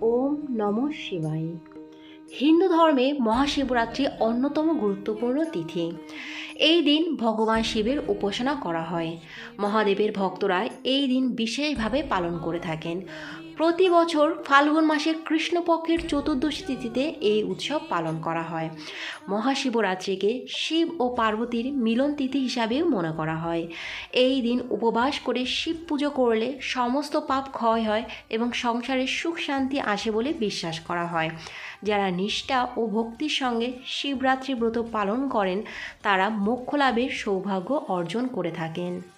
ওম নম শিবায়। হিন্দু ধর্মে মহাশিবরাত্রি অন্যতম গুরুত্বপূর্ণ তিথি। এই দিন ভগবান শিবের উপাসনা করা হয়। মহাদেবের ভক্তরা এই দিন বিশেষভাবে পালন করে থাকেন। প্রতি বছর ফাল্গুন মাসের কৃষ্ণপক্ষের চতুর্দশী তিথিতে এই উৎসব পালন করা হয়। মহাশিবরাত্রিকে শিব ও পার্বতীর মিলন তিথি হিসাবেও মনে করা হয়। এই দিন উপবাস করে শিব পুজো করলে সমস্ত পাপ ক্ষয় হয় এবং সংসারে সুখ শান্তি আসে বলে বিশ্বাস করা হয়। যারা নিষ্ঠা ও ভক্তির সঙ্গে শিবরাত্রি ব্রত পালন করেন, তারা মোক্ষ লাভের সৌভাগ্য অর্জন করে থাকেন।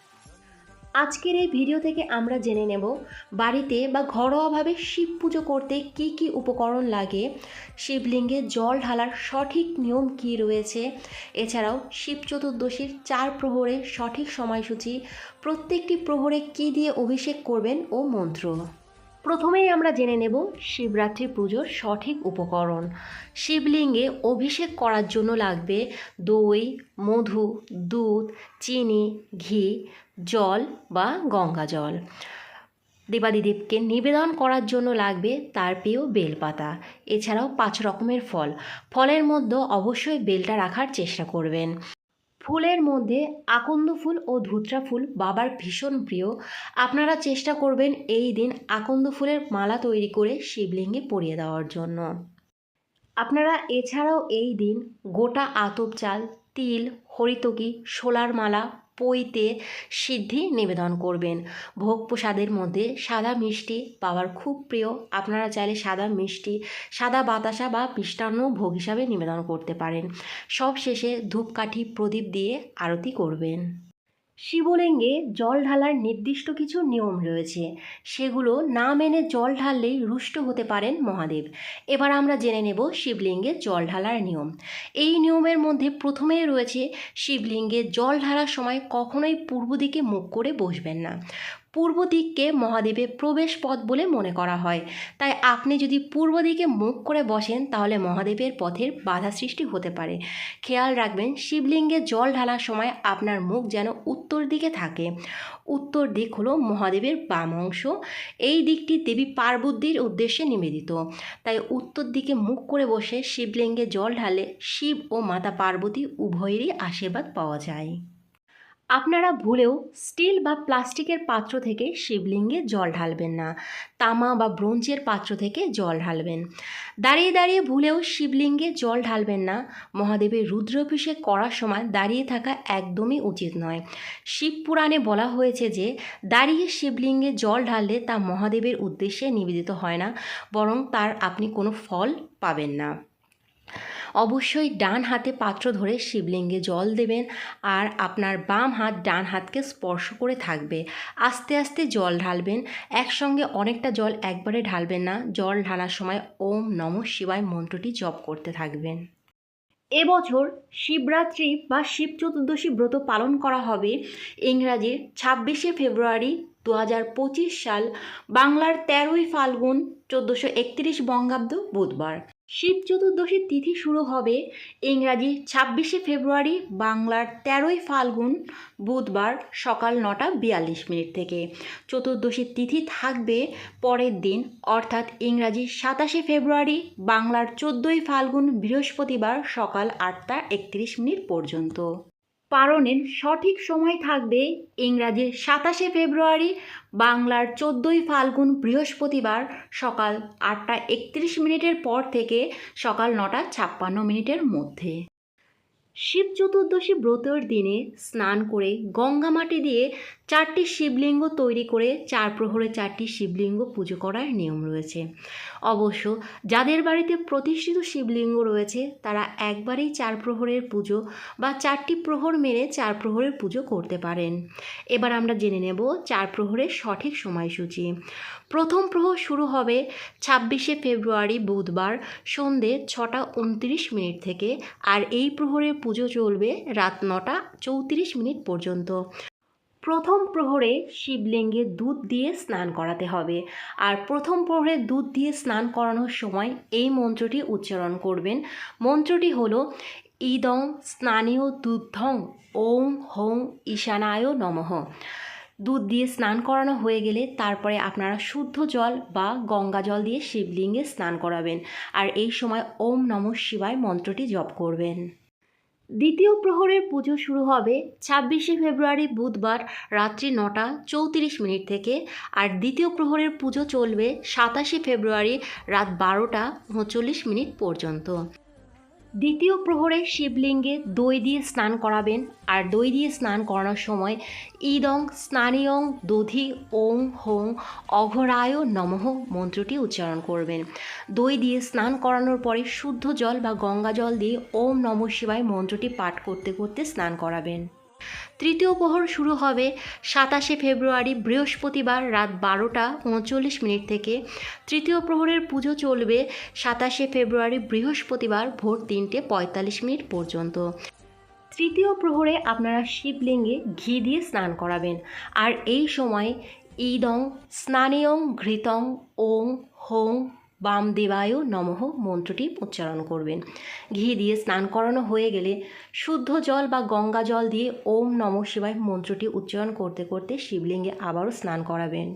আজকের এই ভিডিও থেকে আমরা জেনে নেব বাড়িতে বা ঘরোয়াভাবে শিব পুজো করতে কি কি উপকরণ লাগে, শিবলিঙ্গে জল ঢালার সঠিক নিয়ম কি রয়েছে, এছাড়াও শিব চতুর্দশীর চার প্রহরের সঠিক সময়সূচি, প্রত্যেকটি প্রহরে কি দিয়ে অভিষেক করবেন ও মন্ত্র। প্রথমেই আমরা জেনে নেব শিবরাত্রি পুজোর সঠিক উপকরণ। শিবলিঙ্গে অভিষেক করার জন্য লাগবে দই, মধু, দুধ, চিনি, ঘি, জল বা গঙ্গা জল। দেবাদিদেবকে নিবেদন করার জন্য লাগবে তার প্রিয় বেলপাতা, এছাড়াও পাঁচ রকমের ফল। ফলের মধ্যে অবশ্যই বেলটা রাখার চেষ্টা করবেন। ফুলের মধ্যে আকন্দ ফুল ও ধুত্রা ফুল বাবার ভীষণ প্রিয়। আপনারা চেষ্টা করবেন এই দিন আকন্দ ফুলের মালা তৈরি করে শিবলিঙ্গে পরিয়ে দেওয়ার জন্য। আপনারা এছাড়াও এই দিন গোটা আতপ চাল, তিল, হরিতকি সোলার মালা পইতে সিদ্ধি নিবেদন করবেন। ভোগ প্রসাদের মধ্যে সাদা মিষ্টি পাওয়ার খুব প্রিয়। আপনারা চাইলে সাদা মিষ্টি, সাদা বাতাসা বা মিষ্টান্ন ভোগ হিসাবে নিবেদন করতে পারেন। সব শেষে ধূপকাঠি প্রদীপ দিয়ে আরতি করবেন। শিবলিঙ্গে জল ঢালার নির্দিষ্ট কিছু নিয়ম রয়েছে। সেগুলো না মেনে জল ঢাললেই রুষ্ট হতে পারেন মহাদেব। এবার আমরা জেনে নেব শিবলিঙ্গে জল ঢালার নিয়ম। এই নিয়মের মধ্যে প্রথমেই রয়েছে, শিবলিঙ্গে জল ঢালার সময় কখনোই পূর্ব দিকে মুখ করে বসবেন না। পূর্ব দিককে মহাদেবের প্রবেশ পথ বলে মনে করা হয়। তাই আপনি যদি পূর্ব দিকে মুখ করে বসেন, তাহলে মহাদেবের পথের বাধা সৃষ্টি হতে পারে। খেয়াল রাখবেন, শিবলিঙ্গে জল ঢালার সময় আপনার মুখ যেন উত্তর দিকে থাকে। উত্তর দিক হলো মহাদেবের বাম অংশ। এই দিকটি দেবী পার্বতীর উদ্দেশ্যে নিবেদিত। তাই উত্তর দিকে মুখ করে বসে শিবলিঙ্গে জল ঢালে শিব ও মাতা পার্বতী উভয়েরই আশীর্বাদ পাওয়া যায়। আপনারা ভুলেও স্টিল বা প্লাস্টিকের পাত্র থেকে শিবলিঙ্গে জল ঢালবেন না, তামা বা ব্রোঞ্জের পাত্র থেকে জল ঢালবেন। দাঁড়িয়ে দাঁড়িয়ে ভুলেও শিবলিঙ্গে জল ঢালবেন না, মহাদেবের রুদ্রাভিষেক করার সময় দাঁড়িয়ে থাকা একদমই উচিত নয়। শিব পুরাণে বলা হয়েছে যে, দাঁড়িয়ে শিবলিঙ্গে জল ঢাললে তা মহাদেবের উদ্দেশ্যে নিবেদিত হয় না, বরং তার আপনি কোনো ফল পাবেন না। অবশ্যই ডান হাতে পাত্র ধরে শিবলিঙ্গে জল দেবেন আর আপনার বাম হাত ডান হাতকে স্পর্শ করে থাকবে। আস্তে আস্তে জল ঢালবেন। একসঙ্গে অনেকটা জল একবারে ঢালবেন না। জল ঢালার সময় ওম নম শিবায় মন্ত্রটি জপ করতে থাকবেন। এবছর শিবরাত্রি বা শিব চতুর্দশী ব্রত পালন করা হবে। ইংরাজির ছাব্বিশে ফেব্রুয়ারি দু হাজার পঁচিশ সাল বাংলার তেরোই ফাল্গুন চোদ্দোশো একত্রিশ বঙ্গাব্দ বুধবার। শিব চতুর্দশীর তিথি শুরু হবে ইংরাজি ছাব্বিশে ফেব্রুয়ারি বাংলার তেরোই ফাল্গুন বুধবার সকাল নটা বিয়াল্লিশ মিনিট থেকে। চতুর্দশীর তিথি থাকবে পরের দিন, অর্থাৎ ইংরাজি সাতাশে ফেব্রুয়ারি বাংলার চোদ্দোই ফাল্গুন বৃহস্পতিবার সকাল আটটা একত্রিশ মিনিট পর্যন্ত। পালনের সঠিক সময় থাকবে ইংরাজির সাতাশে ফেব্রুয়ারি, বাংলার চোদ্দোই ফাল্গুন বৃহস্পতিবার সকাল আটটা একত্রিশ মিনিটের পর থেকে সকাল নটা ছাপ্পান্ন মিনিটের মধ্যে। শিব চতুর্দশী ব্রতের দিনে স্নান করে গঙ্গা মাটি দিয়ে চারটি শিবলিঙ্গ তৈরি করে চার প্রহরে চারটি শিবলিঙ্গ পুজো করার নিয়ম রয়েছে। অবশ্য যাদের বাড়িতে প্রতিষ্ঠিত শিবলিঙ্গ রয়েছে, তারা একবারেই চার প্রহরের পুজো বা চারটি প্রহর মেরে চার প্রহরের পুজো করতে পারেন। এবার আমরা জেনে নেব চার প্রহরের সঠিক সময়সূচি। প্রথম প্রহর শুরু হবে ছাব্বিশে ফেব্রুয়ারি বুধবার সন্ধে ছটা উনত্রিশ মিনিট থেকে, আর এই প্রহরের পুজো চলবে রাত নটা চৌত্রিশ মিনিট পর্যন্ত। প্রথম প্রহরে শিবলিঙ্গে দুধ দিয়ে স্নান করাতে হবে। আর প্রথম প্রহরে দুধ দিয়ে স্নান করানোর সময় এই মন্ত্রটি উচ্চারণ করবেন। মন্ত্রটি হলো, ইদং স্নানীয় দুগ্ধং ওং হং ঈশানায় নমঃ। দুধ দিয়ে স্নান করানো হয়ে গেলে তারপরে আপনারা শুদ্ধ জল বা গঙ্গা জল দিয়ে শিবলিঙ্গে স্নান করাবেন। আর এই সময় ওম নম শিবায় মন্ত্রটি জপ করবেন। দ্বিতীয় প্রহরের পুজো শুরু হবে ছাব্বিশে ফেব্রুয়ারি বুধবার রাত্রি নটা চৌত্রিশ মিনিট থেকে। আর দ্বিতীয় প্রহরের পুজো চলবে সাতাশে ফেব্রুয়ারি রাত বারোটা উনচল্লিশ মিনিট পর্যন্ত। দ্বিতীয় প্রহরে শিবলিঙ্গে দই দিয়ে স্নান করাবেন আর দই দিয়ে স্নান করানোর সময় ইদং স্নানিয়ং দধি ওং হোং অঘরায় নমঃ মন্ত্রটি উচ্চারণ করবেন। দই দিয়ে স্নান করানোর পরে শুদ্ধ জল বা গঙ্গা জল দিয়ে ওম নম শিবায় মন্ত্রটি পাঠ করতে করতে স্নান করাবেন। তৃতীয় প্রহর শুরু হবে সাতাশে ফেব্রুয়ারি, বৃহস্পতিবার রাত বারোটা উনচল্লিশ মিনিট থেকে। তৃতীয় প্রহরের পুজো চলবে সাতাশে ফেব্রুয়ারি, বৃহস্পতিবার ভোর তিনটে পঁয়তাল্লিশ মিনিট পর্যন্ত। তৃতীয় প্রহরে আপনারা শিবলিঙ্গে ঘি দিয়ে স্নান করাবেন। আর এই সময় ইদং স্নানেয়ং ঘৃতং ওং হোং বামদেবায় নমঃ মন্ত্রটি উচ্চারণ করবেন। ঘি দিয়ে স্নান করানো হয়ে গেলে শুদ্ধ জল বা গঙ্গা জল দিয়ে ওম নম শিবায় মন্ত্রটি উচ্চারণ করতে করতে শিবলিঙ্গে আবারও স্নান করাবেন।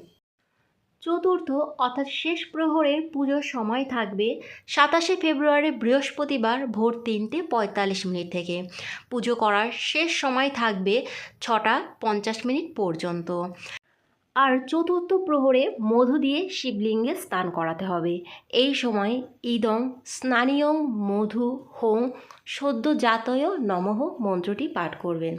চতুর্থ, অর্থাৎ শেষ প্রহরের পুজোর সময় থাকবে সাতাশে ফেব্রুয়ারি বৃহস্পতিবার ভোর তিনটে পঁয়তাল্লিশ মিনিট থেকে। পুজো করার শেষ সময় থাকবে ছটা পঞ্চাশ মিনিট পর্যন্ত। আর চতুর্থ প্রহরে মধু দিয়ে শিবলিঙ্গে স্নান করাতে হবে। এই সময় ইদং স্নানীয়ং মধু হোং সদ্য জাতয় নমঃ মন্ত্রটি পাঠ করবেন।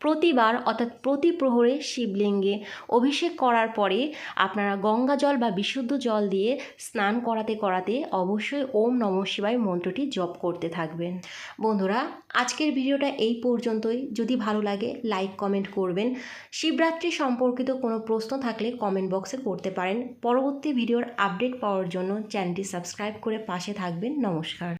প্রতিবার অর্থাৎ প্রতি প্রহরে শিবলিঙ্গে অভিষেক করার পরে আপনারা গঙ্গা জল বা বিশুদ্ধ জল দিয়ে স্নান করাতে করাতে অবশ্যই ওম নম শিবায় মন্ত্রটি জপ করতে থাকবেন। বন্ধুরা, আজকের ভিডিওটা এই পর্যন্তই। যদি ভালো লাগে, লাইক, কমেন্ট করবেন। শিবরাত্রি সম্পর্কিত কোনো প্রশ্ন থাকলে কমেন্ট বক্সে করতে পারেন। পরবর্তী ভিডিওর আপডেট পাওয়ার জন্য চ্যানেলটি সাবস্ক্রাইব করে পাশে থাকবেন। নমস্কার।